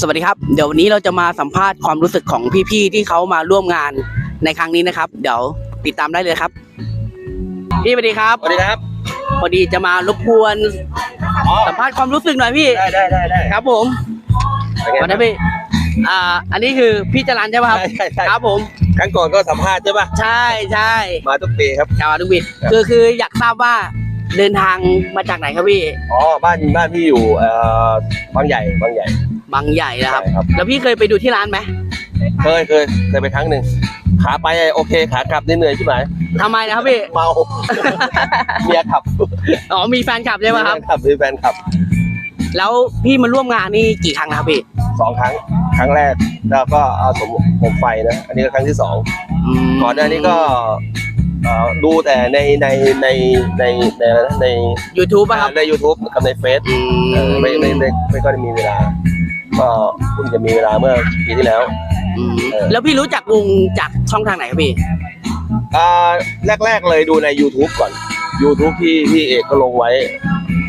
สวัสดีครับ เดี๋ยววันนี้เราจะมาสัมภาษณ์ความรู้สึกของพี่ๆที่เขามาร่วมงานในครั้งนี้นะครับ เดี๋ยวติดตามได้เลยครับ พี่สวัสดีครับสวัสดีครับพอดีจะมารบกวนอ๋อสัมภาษณ์ความรู้สึกหน่อยพี่ได้ได้ได้ได้ครับผมวันนี้พี่อ่า อันนี้คือพี่จรันใช่ไหมครับใช่ใช่ใช่ครับผมครั้งก่อนก็สัมภาษณ์ใช่ป่ะใช่ใช่มาทุกปีครับชาวทุกวิคือคืออยากทราบว่าเดินทางมาจากไหนครับพี่อ๋อบ้านบ้านพี่อยู่เอ่อบางใหญ่บางใหญ่ บางใหญ่นะครับ ใช่ครับ แล้วพี่เคยไปดูที่ร้านไหมเคยเคยเคยไปครั้งหนึ่งขาไปโอเคขากลับนี่เหนื่อยใช่ไหมทำไมนะครับพี่ เมา เมียขับอ๋อมีแฟนคลับใช่ไหมครับมีแฟนขับมีแฟนขับแล้วพี่มาร่วมงานนี่กี่ครั้งนะครับพี่สองครั้ง ครั้งแรกแล้วก็เอาสมผมไฟนะ อันนี้ก็ครั้งที่สองมก่อนหน้านี้ก็เอ่อดูแต่ในในในในในอะไรนะใน YouTube ป่ะครับใน YouTube กับในเฟซอืเออไม่ไม่ไม่ไม่ก็ได้มีเวลา ก็เพิ่งจะมีเวลาเมื่อปีที่แล้ว อืมเออ แล้วพี่รู้จักวงจากช่องทางไหนครับพี่ อ่าแรก ๆ เลยดูใน YouTube ก่อน YouTube ที่ที่เอกก็ลงไว้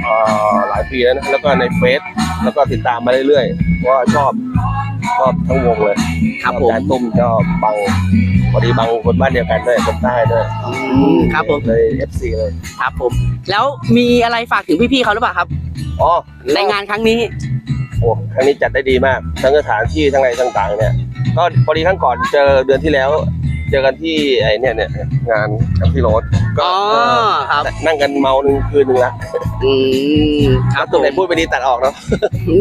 อ่าหลายปีแล้วนะแล้วก็ในเฟซแล้วก็ติดตามมาเรื่อยๆเพราะว่าชอบชอบทั้งวงเลยครับชอผมการตุ้มชอบบังพอดีบังคนบ้านเดียวกันด้วยคนใต้ด้วยอืมครับผม เลย FC เลยครับผม แล้วมีอะไรฝากถึงพี่ๆเขาหรือเปล่าครับ อ๋อในงานครั้งนี้ โอ้ครั้งนี้จัดได้ดีมาก ทั้งสถานที่ทั้งอะไรต่างๆ เนี่ย ก็พอดีครั้งก่อนเจอเดือนที่แล้ว เจอกันที่ไอ้เนี่ยเนี่ยงานกับพี่โรสก็อ๋อเออครับ นั่งกันเมาหนึ่งคืนหนึ่งละอืมครับตรงไหนผมพูดไปดีตัดออกเนาะ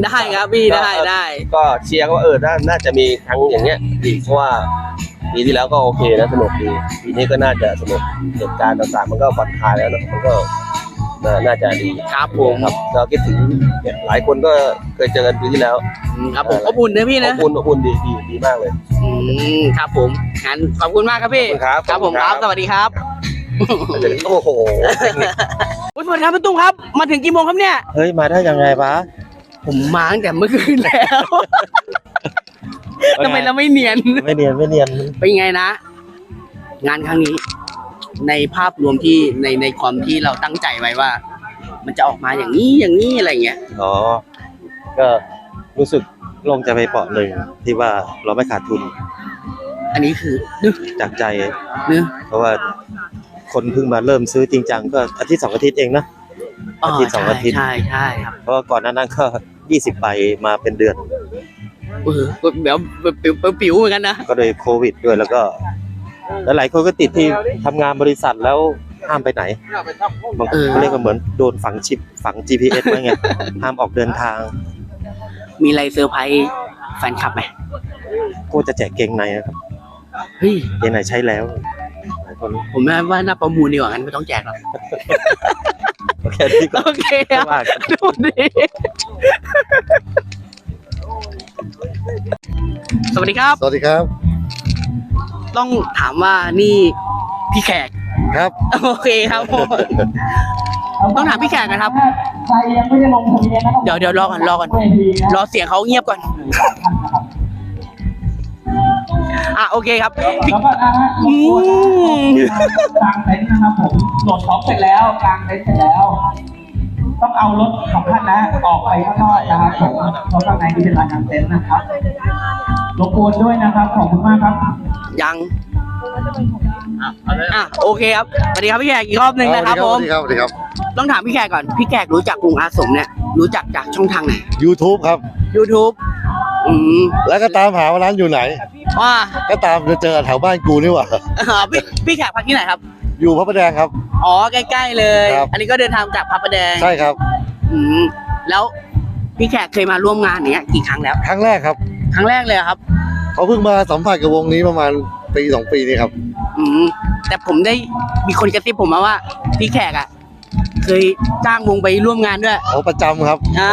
ได้ครับพี่ได้ได้ก็เชียร์ว่าเออน่าน่าจะมีครั้งอย่างเงี้ยอีกเพราะว่าปีที่แล้วก็โอเคนะสนุกดีปีนี้ก็น่าจะสนุกเหตุการณ์ต่างๆ มันก็ผ่อนคลายแล้วเนอะมันก็ น่าน่าจะดีครับผมครับก็คิดถึงเนี่ยหลายคนก็เคยเจอกันปีที่แล้วอืมครับผมขอบคุณนะพี่ขนะอบคุณขอบคุณดีดีดีมากเลยอืมครับผมงั้นขอบคุณมากครับพี่ขอบคุณครับครับผมครับสวัสดีครับโอ้โหอุ๊ยสวัสดีครับพี่ตุ้มครับ มาถึงกี่โมงครับเนี่ยเฮ้ยมาได้ยังไงวะผมมาตั้งแต่เมื่อคืนแล้วทำไมเราไม่เนียนไม่เนียนไม่เนียนเป็นไงนะ งานครั้งนี้ ในภาพรวมที่ในในความที่เราตั้งใจไว้ว่า มันจะออกมาอย่างนี้อย่างนี้อะไรเงี้ยอ๋อ ก็รู้สึกโลงใจไปเปาะหนึ่งที่ว่าเราไม่ขาดทุน อันนี้คือนึกจากใจนึกเพราะว่าคนเพิ่งมาเริ่มซื้อจริงจังก็อาทิตย์สองอาทิตย์เองนะ อาทิตย์สองอาทิตย์ ใช่ใช่ครับเพราะว่าก่อนหน้านั้นก็ยี่สิบใบมาเป็นเดือน เออแบบปิวปิวปิวเหมือนกันนะ ก็โดยโควิดด้วยแล้วก็ แล้วหลายคนก็ติดที่ทำงานบริษัทแล้วห้ามไปไหนบางคนเขาเรียกว่าเหมือนโดนฝังชิปฝัง GPS ไว้ไงห้ามออกเดินทาง มีอะไรเซอร์ไพรส์แฟนคลับไหมก็จะแจกเกงในนะครับเฮ้ยเกงในใช้แล้วหลายคนผมว่าน่าประมูลดีกว่างั้นไม่ต้องแจกหรอกโอเคที่ก่อนโอเคครับว่ากันดูดิสวัสดีครับ สวัสดีครับ ต้องถามว่านี่พี่แขกครับ โอเคครับผมต้องถามพี่แขกนะครับ ใครยังไม่ได้ลงทะเบียนนะครับเดี๋ยวเดี๋ยวรอก่อนรอก่อนเวทีนะรอเสียงเขาเงียบก่อน อะโอเคครับพี่แล้วก็นะฮะอืมกลางเต็นท์นะครับผมโหลดของเสร็จแล้วกลางเต็นท์เสร็จแล้ว ต้องเอารถของท่านนะ ออกไปข้างนอกนะครับผมเพราะข้างในนี่เป็นลานกลางเต็นท์นะครับ รบกวนด้วยนะครับขอบคุณมากครับยังอะโอเคครับสวัสดีครับพี่แขกอีกรอบหนึ่งนะครับผมสวัสดีครับสวัสดีครับ ต้องถามพี่แขกก่อนพี่แขกรู้จักกรุงอาสมเนี่ยรู้จักจากช่องทางไหน YouTube ครับ YouTube อืมแล้วก็ตามหาว่าร้านอยู่ไหนว่าก็ตามจะเจอแถวบ้านกูนี่หว่าอ่าพี่พี่แขกพักที่ไหนครับ อยู่พระประแดงครับอ๋อใกล้ๆเลยครับอันนี้ก็เดินทางจากพระประแดงใช่ครับ อืมแล้วพี่แขกเคยมาร่วมงานเนี้ยกี่ครั้งแล้ว ครั้งแรกครับ ครั้งแรกเลยเหรอครับ เขาเพิ่งมาสัมผัสกับวงนี้ประมาณปีสองปีนี่ครับ อืมแต่ผมได้มีคนกระซิบผมมาว่าพี่แขกอะ เคยจ้างวงไปร่วมงานด้วยเขาประจำครับ อ่า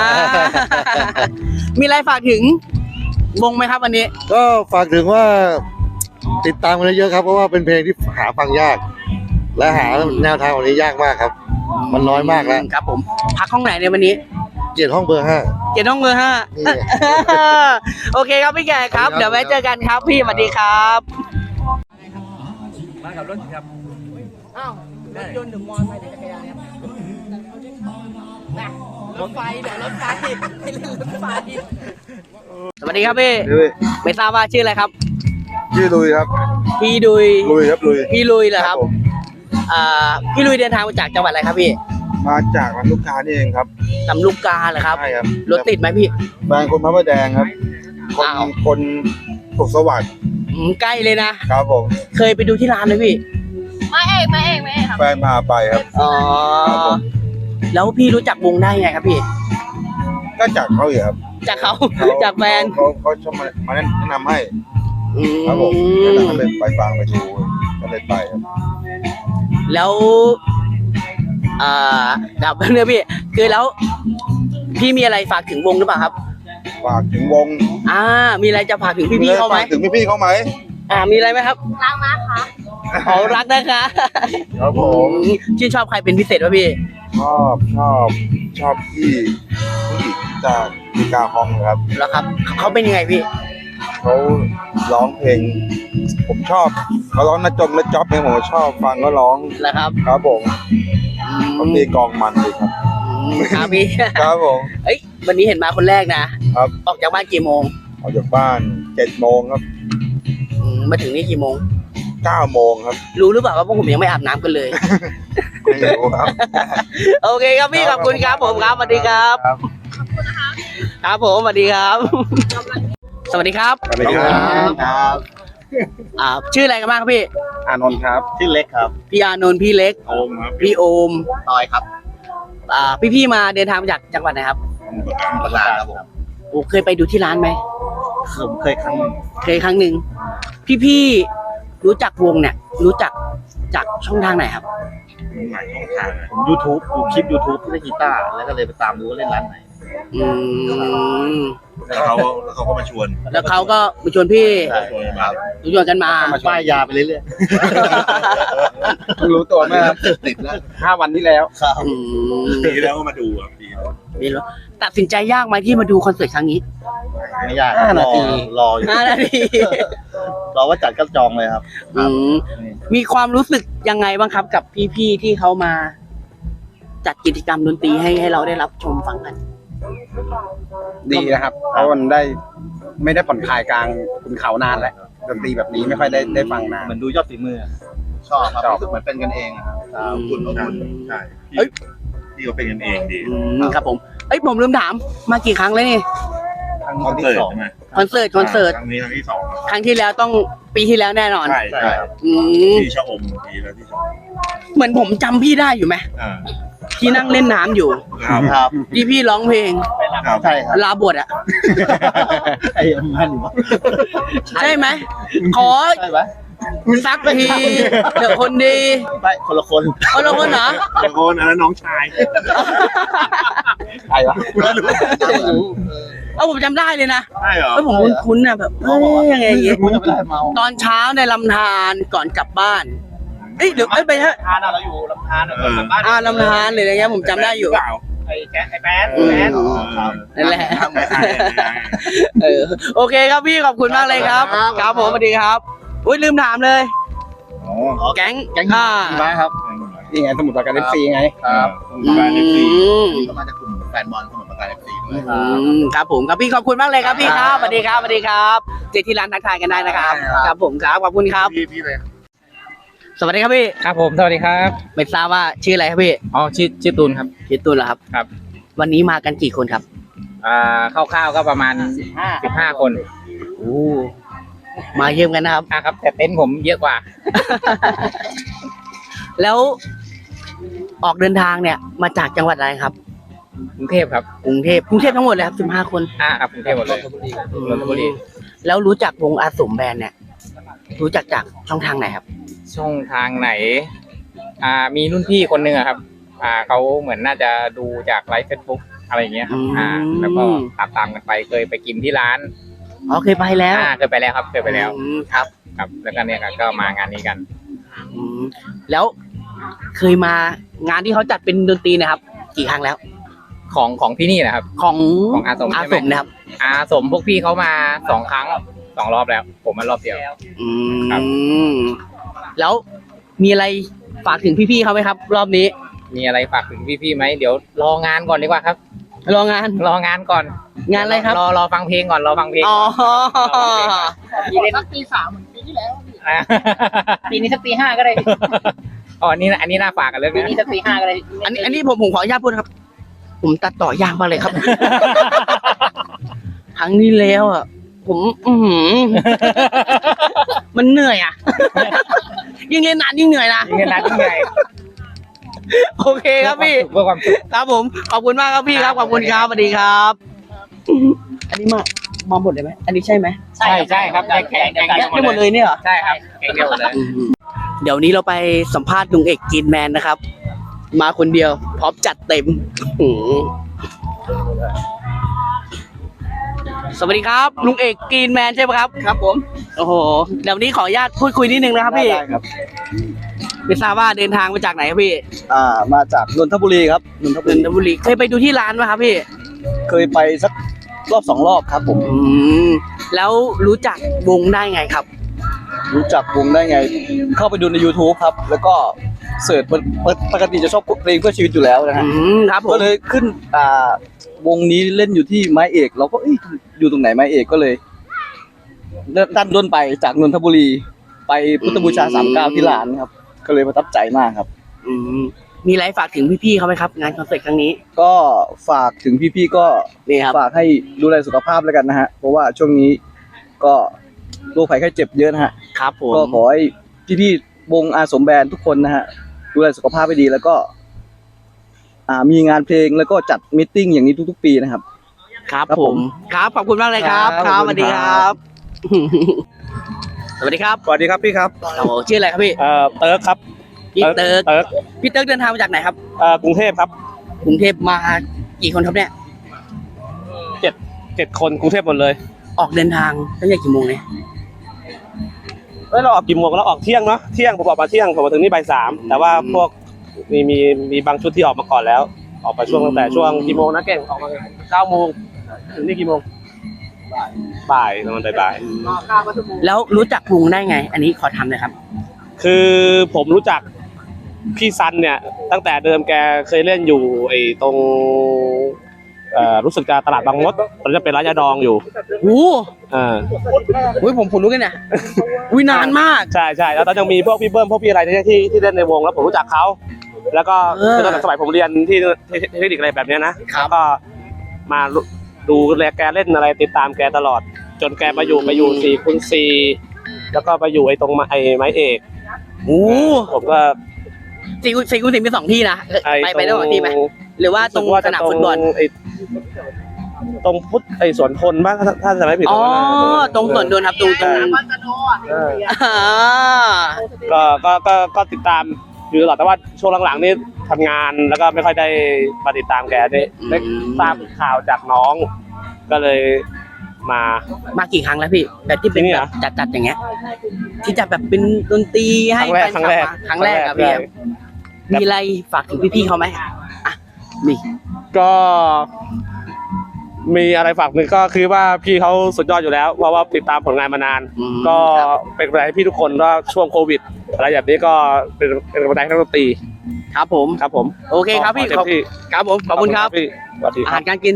มีอะไรฝากถึงวงไหมครับวันนี้ ก็ฝากถึงว่าติดตามกันเยอะๆครับเพราะว่าเป็นเพลงที่หาฟังยาก และหาแนวทางของนี้ยากมากครับ มันน้อยมากแล้ว ครับผม พักห้องไหนในวันนี้ เกียรติห้องเบอร์ห้า เจ็ดห้องเบอร์ห้า นี่โอเคครับพี่แขกครับครับ เดี๋ยวไว้เจอกันครับพี่สวัสดีครับ มากับรถครับ อ้าวรถยนต์หรือมอเตอร์ไซค์หรือจักรยานครับนะรถไฟเดี๋ยวรถไฟไม่เล่นรถไฟ สวัสดีครับพี่ไม่ทราบว่าชื่ออะไรครับ ชื่อลุยครับ พี่ดุยลุยครับลุยพี่ลุยเหรอครับผมอ่าพี่ลุยเดินทางมาจากจังหวัดอะไรครับพี่ มาจากร้านลูกค้านี่เองครับลำลูกกาเหรอครับ ใช่ครับรถติดไหมพี่แฟนคนพระประแดงครับ คนอ้าว คนสุขสวัสดิ์อืมใกล้เลยนะ ครับผม เคยไปดูที่ร้านไหมพี่ไม่เอกไม่เอกไม่เอกครับแฟนพาไปครับ อ๋อ ครับผม แล้วพี่รู้จักวงได้ไงครับพี่ ก็จากเขาอยู่ครับจากเขา เขาจากแฟนเขาเขาชอบมามาแนะนำให้อืครับผมมแล้วก็เลยไปฟังไปดูก็เลยไปครับ แล้ว อ่าดับเนื้อพี่ คือแล้ว พี่มีอะไรฝากถึงวงหรือเปล่าครับ ฝากถึงวงอ่า มีอะไรจะฝากถึงพี่ๆเขาไหมฝกถึงพี่ๆเขาไหมอ่า มีอะไรไหมครับล้างมาค่ะขอรักนะคะครับผมชื่นชอบใครเป็นพิเศษวะพี่ ชอบชอบชอบพี่ผู้หญิงจากมีกาฮองครับแล้วครับ เขาเป็นยังไงพี่ เขาร้องเพลง ผมชอบเขาร้องนะจงและจ๊อบเนี่ยผมก็ชอบฟังเขาร้องแล้วครับ ครับผม อืเขามมีกองมันดีครับอืมครับพี่ ครับผม เอ้ยวันนี้เห็นมาคนแรกนะครับ ออกจากบ้านกี่โมงออกจากบ้านเจ็ดโมงครับอืมมาถึงนี่กี่โมง เก้าโมงครับรู้หรือเปล่าว่าพวกผมยังไม่อาบน้ำกันเลย ไม่รู้ครับ โอเคครับพี่ขอบคุณครับผมครับสวัสดีครับ ครับครับผมสวัสดีครับ สวัสดีครับ สวัสดีครับ อ่าชื่ออะไรกันบ้างครับพี่ อานนท์ครับชื่อเล็กครับพี่อานนท์พี่เล็ก โอมครับพี่โอมตอยครับอ่าพี่ๆมาเดินทางมาจากจังหวัดไหนครับประกาศครับผมโอ้เคยไปดูที่ร้านไหมผมเคยครั้งหนึ่งเคยครั้งหนึ่งพี่ๆรู้จักวงเนี่ย รู้จักจากช่องทางไหนครับ หลายช่องทางผมยูทูบดูคลิปยูทูบที่เล่นกีตาร์แล้วก็เลยไปตามดูว่าเล่นร้านไหน อืมแล้วเขาแล้วเขาก็มาชวนแล้วเขาก็มาชวนพี่ชวนมาชวนกันมามาป้ายยาไปเรื่อยๆรู้ตัวไหมครับติดแล้วห้าวันที่แล้วอืมปีแล้วก็มาดูอะปีแล้วไม่รู้ตัดสินใจยากไหมที่มาดูคอนเสิร์ตครั้งนี้ไม่ยากห้านาทีรออยู่ห้านาทีรอว่าจัดก็จองเลยครับอืมมีความรู้สึกยังไงบ้างครับกับพี่ๆที่เขามา จัดกิจกรรมดนตรีให้ให้เราได้รับชมฟังกัน ดีนะครับ เพราะมันได้ไม่ได้ผ่อนคลายกลางคุณเขานานแหละดนตรีแบบนี้ไม่ค่อยได้ได้ฟังนาน เหมือนดูยอดฝีมือ ชอบครับรู้สึกเหมือนเป็นกันเองอะครับคุณอบอุ่นใช่เอ้ย พี่ก็เป็นกันเองดีอืมครับผม เอ้ยผมลืมถาม มากี่ครั้งแล้วนี่ ครั้งที่สองคอนเสิร์ตคอนเสิร์ตครั้งนี้ครั้งที่สองครั้งที่แล้วต้องปีที่แล้วแน่นอนใช่ใช่ครับอืมที่ชะอมทีแล้วที่ชะอมเหมือนผมจำพี่ได้อยู่ไหมอ่าที่นั่งเล่นน้ำอยู่ ครับครับที่พี่ร้องเพลงครับใช่ครับลาบวชอะไอ้มันวะใช่ไหมขอใช่ไหมสักทีเดี๋ยวคนดีไม่คนละคนคนละคนเหรอคนละคนอันนั้นน้องชายใครวะไม่รู้ไม่รู้เอาผมจำได้เลยนะใช่เหรอเอ้ยผมคุ้นๆนะแบบเอ้ยยังไงอย่างงี้รู้จะไม่ได้เมาตอนเช้าในลำธารก่อนกลับบ้านเอ้ยเดี๋ยวเอ้ยไปฮะทานเราอยู่ลำธารเอออ่าลำธารเลยอะไรเงี้ยผมจำได้อยู่เปล่าไอ้แจ๊ไอ้แป๊ดอืมแป๊ดครับนั่นแหละไม่ใช่ไม่ใช่เออโอเคครับพี่ขอบคุณมากเลยครับครับครับผมสวัสดีครับ อุ้ยลืมถามเลย อ๋อแก๊งแก๊งอ่าพี่บ้าครับนี่ไงสมุดประกันเอฟซีไงครับอืบ้านเอฟซีมก็มาจากกลุ่มแฟนบอลสมุทรปราการเอฟซีด้วยอืมครับผมครับพี่ขอบคุณมากเลยครับพี่ครับสวัสดีครับสวัสดีครับเจอที่ร้านทักทายกันได้นะครับครับผมครับขอบคุณครับพี่พี่เลยสวัสดีครับพี่ครับผมสวัสดีครับไม่ทราบว่าชื่ออะไรครับพี่อ๋อชื่อชื่อตูนครับชื่อตุลเหรอครับครับ วันนี้มากันกี่คนครับ อ่าคร่าวๆก็ประมาณสิบห้าคนโอ้ มาเยี่ยมกันนะครับ อะครับ แต่เต็นท์ผมเยอะกว่า แล้วออกเดินทางเนี่ย มาจากจังหวัดอะไรครับ กรุงเทพครับกรุงเทพกรุงเทพทั้งหมดเลยครับสิบห้าคนอ่าครับกรุงเทพหมดเลยนนทบุรีแล้วรู้จักวงอาสมแบนเนี่ย รู้จักจากช่องทางไหนครับ ช่องทางไหน อ่า มีรุ่นพี่คนหนึ่งอะครับ อ่าเขาเหมือนน่าจะดูจากไลฟ์เฟซบุ๊กอะไรอย่างเงี้ยครับอืมอ่าแล้วก็ตามตามๆกันไปเคยไปกินที่ร้าน อ๋อเคยไปแล้วอ่าเคยไปแล้วครับเคยไปแล้วอืมครับครับ แล้วก็เนี่ยครับก็มางานนี้กัน อืมแล้วเคยมางานที่เขาจัดเป็นดนตรีเนะครับ กี่ครั้งแล้ว ของของที่นี่นะครับ ของของอาสมอาใช่สไหมมนะครับ อาสมพวกพี่เขามาสองครั้งสองรอบแล้ว ผมมารอบเดียว อืครับ มแล้วมีอะไรฝากถึงพี่ๆเขาไหมครับ รอบนี้ มีอะไรฝากถึงพี่ๆไหมเดี๋ยวรองานก่อนดีกว่าครับ รองาน รองานก่อน งานอะไรครับ รอรอฟังเพลงก่อนรอฟังเพลงอ๋อปีนี้สักปีสามเหมือนปีที่แล้วปีนี้สักปีห้าก็ได้อ๋ออันนี้อันนี้น่าฝากกันเลยปีนี้สักปีห้าก็ได้อันนี้อันนี้ผมผมขออนุญาตพูดนะครับ ผมตัดต่อยากมากเลยครับครั้งนี้แล้วอะผมอือหือมันเหนื่อยอะ ยิ่งเล่นนานยิ่งเหนื่อยนะยิงกันนานยิ่งใหญ่ โอเคครับพี่เพื่อความสุขครับผมขอบคุณมากครับพี่ครับขอบคุณครับสวัสดีครับอื้อหืออันนี้มามาหมดเลยไหมอันนี้ใช่ไหมใช่ใช่ครับได้แข่งแข่งกันได้หมดเลยเนี่ยเหรอใช่ครับแข่งเดียวหมดเลยเดี๋ยวนี้เราไปสัมภาษณ์ลุงเอกกินแมนนะครับ มาคนเดียวพร้อมจัดเต็มอื้อหือ สวัสดีครับ ลุงเอกกินแมนใช่ไหมครับ ครับผมโอ้โหเดี๋ยววันนี้ขออนุญาตพูดคุยนิดนึงนะครับพี่ได้ครับ ไม่ทราบว่าเดินทางมาจากไหนครับพี่อ่า มาจากนนทบุรีครับนนทบุนรีนทบุรีเคยไปดูที่ร้านไหมครับพี่เคยไปสักรอบสองรอบครับ ผม อืมแล้วรู้จักวงได้ไงครับ รู้จักวงได้ไง เข้าไปดูใน YouTube ครับ แล้วก็ เสิร์ชปกปกติจะชอบเพลงเพื่อชีวิตอยู่แล้วนะอืฮะมครับผมก็เลยขึ้นอ่าวงนี้เล่นอยู่ที่ไม้เอก เราก็เอ้ยอยู่ตรงไหนไม้เอกก็เลยดันด้นไปจากนนทบุรี ไปพุทธบูชาสามเก้าที่ร้านครับ ก็เลยประทับใจมากครับอืมมีอะไรฝากถึงพี่ๆเขาไหมครับ งานคอนเสิร์ตครั้งนี้ ก็ฝากถึงพี่ๆก็นี่ครับฝากให้ดูแลสุขภาพแล้วกันนะฮะ เพราะว่าช่วงนี้ก็โรคภัยไข้เจ็บเยอะนะฮะครับผมก็ขอให้พี่ๆ วงอาสมแบรนด์ทุกคนนะฮะดูแลสุขภาพให้ดีแล้วก็ อ่ามีงานเพลงแล้วก็จัดมิทติ้งอย่างนี้ทุก ๆ ปีนะครับ ครับครับผผม ม ครับ ขอบคุณมากเลยครับครับครับขสอบคุณวัสดีคครัรับ บ สวัสดีครับสวัสดีครับพี่ครับโอ้โหชื่ออะไรครับพี่ เอ่อเติร์กครับพี่เติร์ก เติร์กพี่เติร์กเดินทางมาจากไหนครับ เอ่อกรุงเทพครับกรุงเทพมากี่คนครับเนี่ย เจ็ดคนกรุงเทพหมดเลย ออกเดินทางตั้งแต่กี่โมงเนี่ย เอ้ยเราออกกี่โมงเราออกเที่ยงเนาะเที่ยงผมออกมาเที่ยงผมมาถึงนี่บ่ายสามแต่ว่าพวกมีมีมีบางชุดที่ออกมาก่อนแล้ว ออกมาช่วงตั้งแต่ช่วงกี่โมงนะเก่งออกมาเก้าโมงถึงนี่กี่โมงบ่ายประมาณบ่ายแล้วรู้จักวงได้ไง อันนี้ขอทำหน่อยครับๆคือผมรู้จักพี่ซันเนี่ย ตั้งแต่เดิมแกเคยเล่นอยู่ไอ้ตรง เอ่อรู้สึกจะตลาดบางมดตอนนี้จะเป็นร้านยาดองอยู่โอ้เออโหผมผมรู้กันเนี่ยอุ้ยนานมาก ใช่ใช่แล้วตอนยังมีพวกพี่เบิ้มพวกพี่อะไรที่ที่ที่เล่นในวงแล้วผมรู้จักเขาแล้วก็เออคือตอนสมัยผมเรียนที่ที่ที่เทคนิคอะไรแบบเนี้ยนะครับ แล้วก็มาดูแลแกเล่นอะไรติดตามแกตลอด จนแกมาอยู่มาอยู่สี่คูณสี่แล้วก็มาอยู่ไอ้ตรงไอ้ไม้เอกโอ้ผมก็สี่กุสี่กุสี่มีสองที่นะไอ้ไปไปได้สองที่ไหมหรือว่าตรงสึกสนามฟุตบอล ไอ้ ตรงฟุตไอ้สวนพลบ้างถ้าถ้าจะไม่ผิดอ๋อ ตรงนั้นนะตรงสวนโดนครับตรงตรงเอออ่าก็ก็ก็ก็ติดตามอยู่ตลอดแต่ว่าช่วงหลังๆนี่ทำงานแล้วก็ไม่ค่อยได้มาติดตามแกได้ได้ทราบข่าวจากน้อง ก็เลยมา มากี่ครั้งแล้วพี่แบบที่เป็นที่นี่แบเหรบอ จัดจัดอย่างเงี้ย ที่จะแบบเป็นดนตรีคให้รั้งแรแฟกนครั้งคลับแรกมาครั้งแรก ครับพี่ใช่มีอะไรฝากถึงพี่ๆเขาไหมอะมี ก็มีอะไรฝากหนึ่งก็คือว่าพี่เขาสุดยอดอยู่แล้วเพราะว่าติดตามผลงานมานาน อืมก็ครับ เป็นกำลังใจให้พี่ทุกคนว่าช่วงโควิด อะไรแบบนี้ก็เป็นเป็นกำลังใจให้นักดนตรีครับผม ครับผมโอเคครับพี่เต็ขอบมที่ครับผมขอบคุณครับ พี่สวัสดีอาครัหาบรการกิน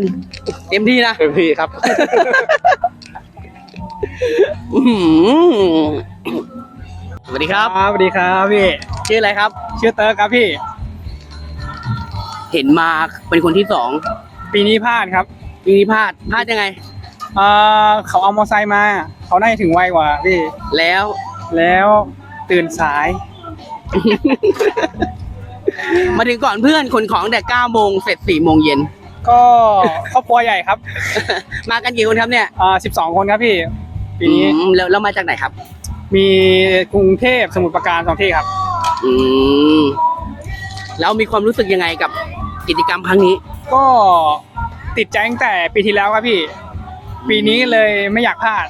เต็มที่นะ เต็มที่ครับ อื้อหือสวัสดีครับ สวัสดีครับพี่ชื่ออะไรครับ ชื่อเติร์กครับพี่ เห็นมาเป็นคนที่สองปีนี้พลาดครับปีนี้พลาดพลาดยังไงเอ่อเขาเอามอไซค์มา เขาน่าจะถึงไวกว่าพี่แล้วแล้วตื่นสาย มาถึงก่อนเพื่อนขนของแต่เก้าโมงเสร็จสี่โมงเย็น ก็ครอบครัวใหญ่ครับมากันกี่คนครับเนี่ยอ่าสิบสองคนครับพี่ ปีนี้อืมแล้วแล้วมาจากไหนครับ มีกรุงเทพสมุทรปราการสองที่ครับ อืมแล้วมีความรู้สึกยังไงกับ กิจกรรมครั้งนี้ ก็ติดใจตั้งแต่ปีที่แล้วครับพี่ ปีนี้เลยไม่อยากพลาด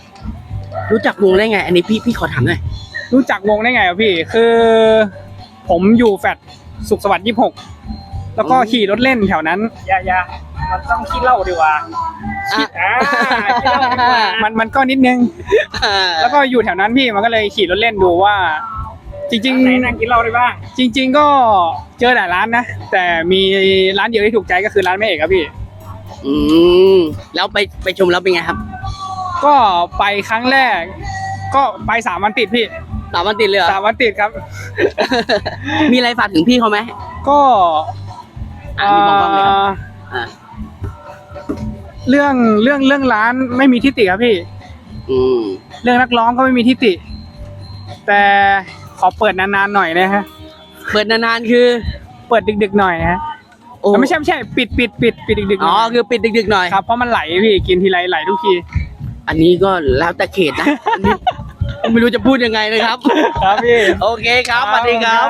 รู้จักวงได้ไง อันนี้พี่พี่ขอถามหน่อยรู้จักวงได้ไงครับพี่ คือ ผมอยู่แฟดสุขสวัสดิ์ยี่หกแล้วก็ขี่รถเล่นแถวนั้นอย่าอย่ามันต้องขี้เหล้าดีกว่าอะอ่าขี้เหล้าดีกว่ามันมันก็นิดนึง แล้วก็อยู่แถวนั้นพี่มันก็เลยขี่รถเล่นดูว่า จริงๆไหนนั่งกินเหล้าได้บ้าง จริง ๆ ก็ เจอหลายร้านนะ แต่มีร้านเดียวที่ถูกใจก็คือร้านแม่เอกครับพี่ อืมแล้วไปไปชมแล้วเป็นไงครับก็ไปครั้งแรก ก็ไปสามวันติดพี่สามวันติดเลยเหรอ สามวันติดครับ มีอะไรฝากถึงพี่เขาไหมก็อะมีบอกบ้างไหมครับ อ่าเรื่องเรื่องเรื่องร้านไม่มีทิฏฐิครับพี่ อืม เรื่องนักร้องก็ไม่มีทิฏฐิแต่ขอเปิดนานๆหน่อยนะฮะ เปิดนานๆคือ เปิดดึกๆหน่อยนะฮะโอ้ไม่ใช่ไม่ใช่ปิดปิดปิดปิดดึกๆหอ๋อน่อยคือปิดดึกๆหน่อย ครับเพราะมันไหลพี่กินทีไรไหลทุกที อันนี้ก็แล้วแต่เขตนะอันนี้ไม่รู้จะพูดยังไงเลยครับ ครับพี่โอเคครับสวัสดีครับ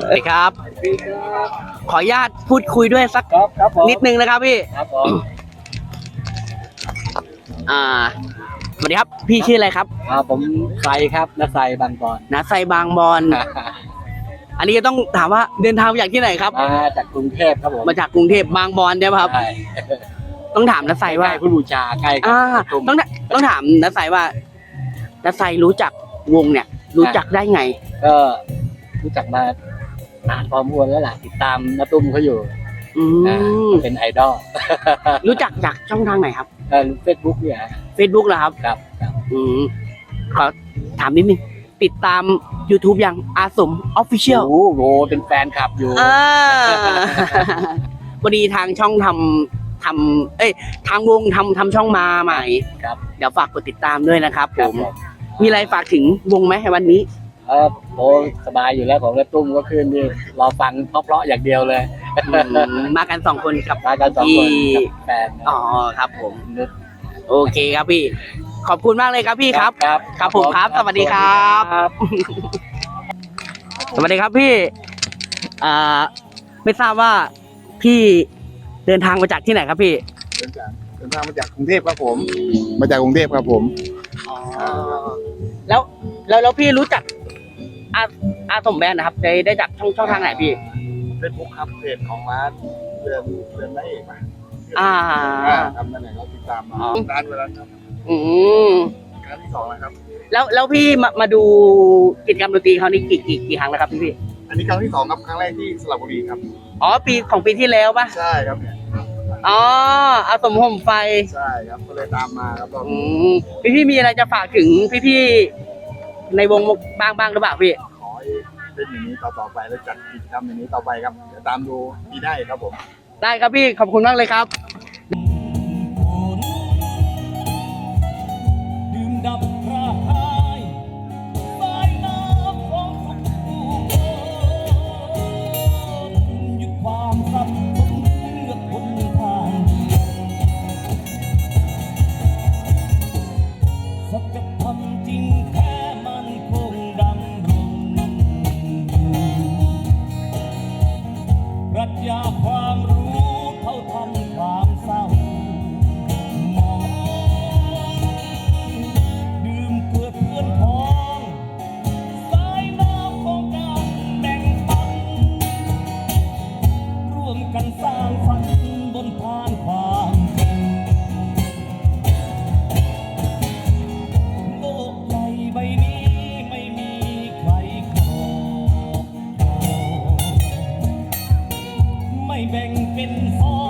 สวัสดีครับ ขออนุญาตพูดคุยด้วยสักครับครับผมนิดนึงนะครับพี่ ครับผมอ่า สวัสดีครับ พี่ชื่ออะไรครับอ่าผมไซครับนักไซบางบอนนาไซบางบอน อันนี้จะต้องถามว่าเดินทางมาจากที่ไหนครับ มาจากกรุงเทพครับผมมาจากกรุงเทพบางบอนใช่ไหมครับ ใช่ต้องถามนาไซใกว่าล้ผู้บูชาใกล้กับอ่าปทุมต้องต้องถามนาไซว่านาไซรู้จักวงเนี่ย รู้จักได้ไง ก็รู้จักมานานพอสมควรแล้วล่ะติดตามน้าตุ้มเขาอยู่อืนะมเป็นไอดอลรู้จักจากช่องทางไหนครับ เฟซบุ๊กเนี่ย Facebook เหรอครับ ครับครับอืมขอถามนิดนึงติดตาม YouTube ยังอาสม Official โอ้โหเป็นแฟนคลับอยู่ อ่าพอดีทางช่องทำทำเอ้ย ทางวงทำทำช่องมาใหม่ครับ เดี๋ยวฝากกดติดตามด้วยนะครับคผรับม ผมมีอะไรฝากถึงวงไหมวันนี้ เออโอ้สบายอยู่แล้วของน้าตุ้มก็คือนี่รอฟังเพราะๆอย่างเดียวเลยอืมมากันสองคนกับ มากันสองคนที่ กับแฟนนะอ๋อครับผม นุช โอเคครับพี่ ขอบคุณมากเลยครับพี่ครับ ครับครับผมครับ สวัสดีครับครับสวัสดีครับพี่อ่าไม่ทราบว่าพี่เดินทางมาจากที่ไหนครับพี่เดินทางมาจากกรุงเทพครับผม มาจากกรุงเทพครับผมแล้วแล้วแล้วพี่รู้จักอาอาสมแบนนะครับได้ได้จากช่องช่องทางไหนพี่ เฟซบุ๊กครับเพจของร้านเดือนเดือนไเอกมา อ่าทำนั่นแหละเราติดตามมาอ๋อ ร้านเวลาครับอืมครั้งที่สองแล้วครับ แล้วแล้วพี่มามาดูกิจกรรมดนตรีเขานี่กี่กี่กี่ครั้งแล้วครับพี่พี่อันนี้ครั้งที่สองครับครั้งแรกที่สระบุรีครับ อ๋อปีของปีที่แล้วปะใช่ครับเนี่ยอ๋ออาสมห่มไฟ ใช่ครับก็เลยตามมาครับรอบอืนี้มพี่พี่มีอะไรจะฝากถึงพี่พี่ในวงบ้างบ้างหรือเปล่าพี่ขอให้เป็นอย่างนี้ต่อต่อไปแล้วจัดกิจกรรมอย่างนี้ต่อไปครับเดี๋ยวตามดูปีได้ครับผม ได้ครับพี่ขอบคุณมากเลยครับ แบ่งเป็นสอ